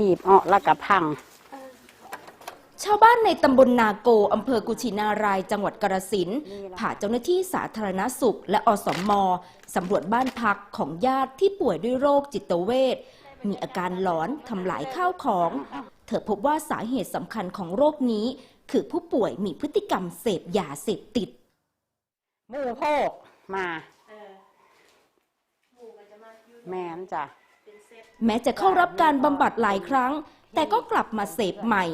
ถีบออกแล้วก็พัง ชาวบ้านในตำบลนาโกอำเภอกุชินาราย จังหวัดกระสินธุ์ผ่าเจ้าหน้าที่สาธารณสุข และอสมสำรวจบ้านพักของญาติที่ป่วยด้วยโรคจิตเวชมีอาการหลอนทำลายข้าวของ เธอพบว่าสาเหตุสำคัญของโรคนี้ คือผู้ป่วยมีพฤติกรรมเสพยาเสพติด หมูโพกมา แม่นจ้ะ แม้จะเข้ารับการบำบัดหลายครั้ง แต่ก็กลับมาเสพใหม่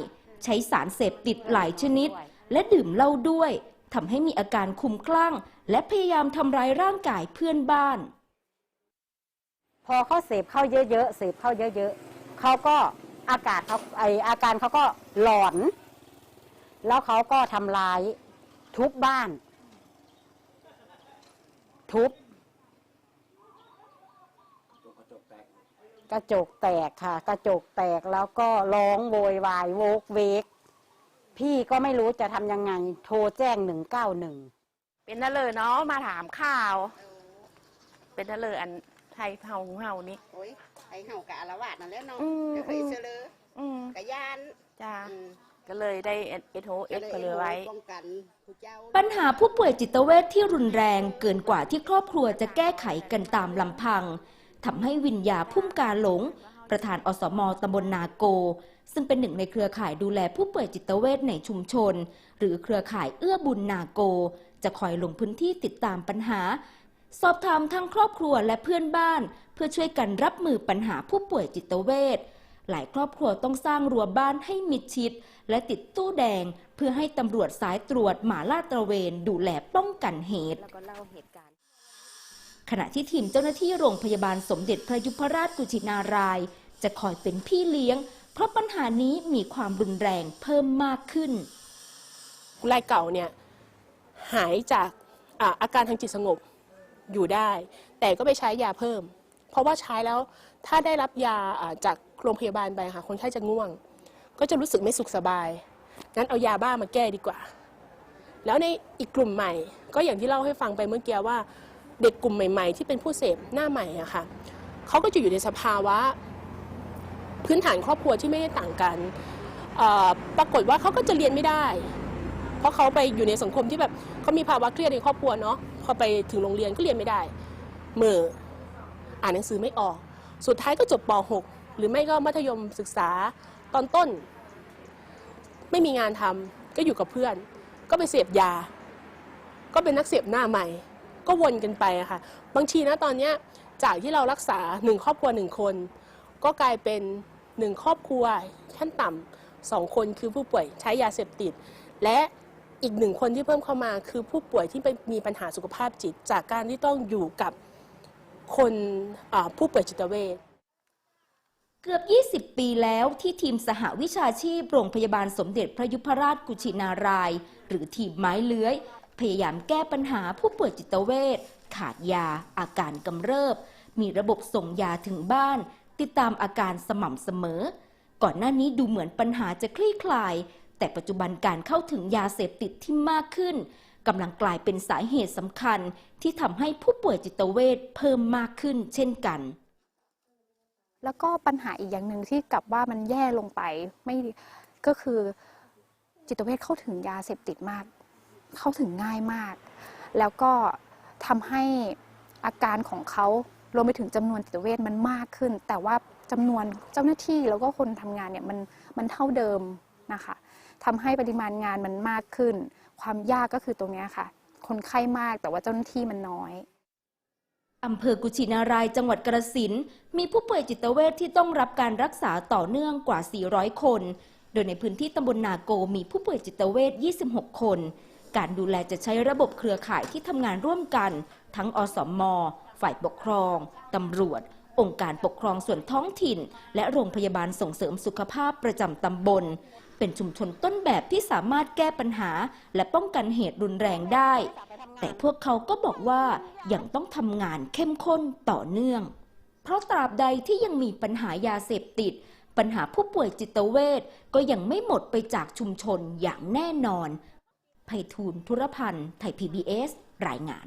ใช้สารเสพติดหลายชนิด และดื่มเหล้าด้วยทำให้มีอาการคุ้มคลั่ง และพยายามทำร้ายร่างกายเพื่อนบ้าน พอเขาเสพเข้าเยอะๆเสพเข้าเยอะๆเขาก็อากาศเขาไออาการเขาก็หลอน แล้วเขาก็ทำลายทุบบ้าน ทุบ กระจกแตกค่ะ กระจกแตกแล้วก็ร้องโวยวายโวกเวก พี่ก็ไม่รู้จะทำยังไง โทรแจ้งหนึ่งเก้าหนึ่งเป็นนั่นเลยเนาะมาถามข่าว เป็นนั่นเลยอันไทยเฮาของเฮานี่โอ้ยไอ้เห่ากะอารวาสนั่นแหละเนาะอืมเดี๋ยวเคยเสลออืมกะยานจ้าอืมก็เลยได้เอโทเอสไปเลยไว้ ป้องกันผู้เจ้า ปัญหาผู้ป่วยจิตเวชที่รุนแรงเกินกว่าที่ครอบครัวจะแก้ไขกันตามลำพัง ทำให้วิญญาพุ่มกาหลง ประธานอสมตำบลนาโก ซึ่งเป็นหนึ่งในเครือข่ายดูแลผู้ป่วยจิตเวชในชุมชน หรือเครือข่ายเอื้อบุญนาโก จะคอยลงพื้นที่ติดตามปัญหา สอบถามทั้งครอบครัวและเพื่อนบ้าน เพื่อช่วยกันรับมือปัญหาผู้ป่วยจิตเวชหลายครอบครัวต้องสร้างรั้วบ้านให้มิดชิด และติดตู้แดง เพื่อให้ตำรวจสายตรวจหมาล่าตระเวนดูแลป้องกันเหตุ ขณะที่ทีมเจ้าหน้าที่โรงพยาบาลสมเด็จพระยุพราชกุชินาราย จะคอยเป็นพี่เลี้ยง เพราะปัญหานี้มีความรุนแรงเพิ่มมากขึ้น รายเก่าเนี่ยหายจากอาอาการทางจิตสงบอยู่ได้ แต่ก็ไปใช้ยาเพิ่ม เพราะว่าใช้แล้วถ้าได้รับยาอ่าจากโรงพยาบาลไปค่ะคนไข้จะง่วง ก็จะรู้สึกไม่สุขสบายงั้นเอายาบ้ามาแก้ดีกว่า แล้วในอีกกลุ่มใหม่ ก็อย่างที่เล่าให้ฟังไปเมื่อกี้ว่า เด็กกลุ่มใหม่ ๆ ที่เป็นผู้เสพหน้าใหม่อะค่ะเขาก็จะอยู่ในสภาวะพื้นฐานครอบครัวที่ไม่ได้ต่างกัน ปรากฏว่าเขาก็จะเรียนไม่ได้ เพราะเขาไปอยู่ในสังคมที่แบบเขามีภาวะเครียดในครอบครัวเนาะพอไปถึงโรงเรียนก็เรียนไม่ได้เหมื่ออ่านหนังสือไม่ออก สุดท้ายก็จบป .6 หรือไม่ก็มัธยมศึกษาตอนต้น ไม่มีงานทำก็อยู่กับเพื่อน ก็ไปเสพยา ก็เป็นนักเสพหน้าใหม่ ก็วนกันไปอะค่ะ บางทีนะตอนเนี้ยจากที่เรารักษาหนึ่งครอบครัวหนึ่งคน ก็กลายเป็นหนึ่งครอบครัวขั้นต่ำสองคนคือผู้ป่วยใช้ยาเสพติด และอีกหนึ่งคนที่เพิ่มเข้ามาคือผู้ป่วยที่เป็นมีปัญหาสุขภาพจิต จากการที่ต้องอยู่กับคนผู้ป่วยจิตเวชเกือบ 20 ปีแล้วที่ทีมสหวิชาชีพโรงพยาบาลสมเด็จพระยุพราชกุชินาราย หรือทีมไม้เลื้อย พยายามแก้ปัญหาผู้ป่วยจิตเวชขาดยา อาการกำเริบ มีระบบส่งยาถึงบ้าน ติดตามอาการสม่ำเสมอ ก่อนหน้านี้ดูเหมือนปัญหาจะคลี่คลาย แต่ปัจจุบันการเข้าถึงยาเสพติดที่มากขึ้นกำลังกลายเป็นสาเหตุสำคัญที่ทำให้ผู้ป่วยจิตเวชเพิ่มมากขึ้นเช่นกัน แล้วก็ปัญหาอีกอย่างหนึ่งที่กลับว่ามันแย่ลงไปไม่ก็คือจิตเวชเข้าถึงยาเสพติดมาก เข้าถึงง่ายมาก แล้วก็ทำให้อาการของเขารวมไปถึงจำนวนจิตเวชมันมากขึ้น แต่ว่าจำนวนเจ้าหน้าที่แล้วก็คนทำงานเนี่ยมันมันเท่าเดิมนะคะทำให้ปริมาณงานมันมากขึ้น ความยากก็คือตรงนี้ค่ะ คนไข้มากแต่ว่าเจ้าหน้าที่มันน้อยอำเภอกุชินารายจังหวัดกระสินมีผู้ป่วยจิตเวชที่ต้องรับการรักษาต่อเนื่องกว่า 400 คน โดยในพื้นที่ตำบลนาโกมีผู้ป่วยจิตเวช 26 คน การดูแลจะใช้ระบบเครือข่ายที่ทำงานร่วมกัน ทั้งอสม ฝ่ายปกครอง ตำรวจ องค์การปกครองส่วนท้องถิ่น และโรงพยาบาลส่งเสริมสุขภาพประจำตำบล เป็นชุมชนต้นแบบที่สามารถแก้ปัญหา และป้องกันเหตุรุนแรงได้ แต่พวกเขาก็บอกว่ายังต้องทำงานเข้มข้นต่อเนื่อง เพราะตราบใดที่ยังมีปัญหายาเสพติด ปัญหาผู้ป่วยจิตเวชก็ยังไม่หมดไปจากชุมชนอย่างแน่นอน ไพฑูรย์ธุรพันธ์ ไทย PBS รายงาน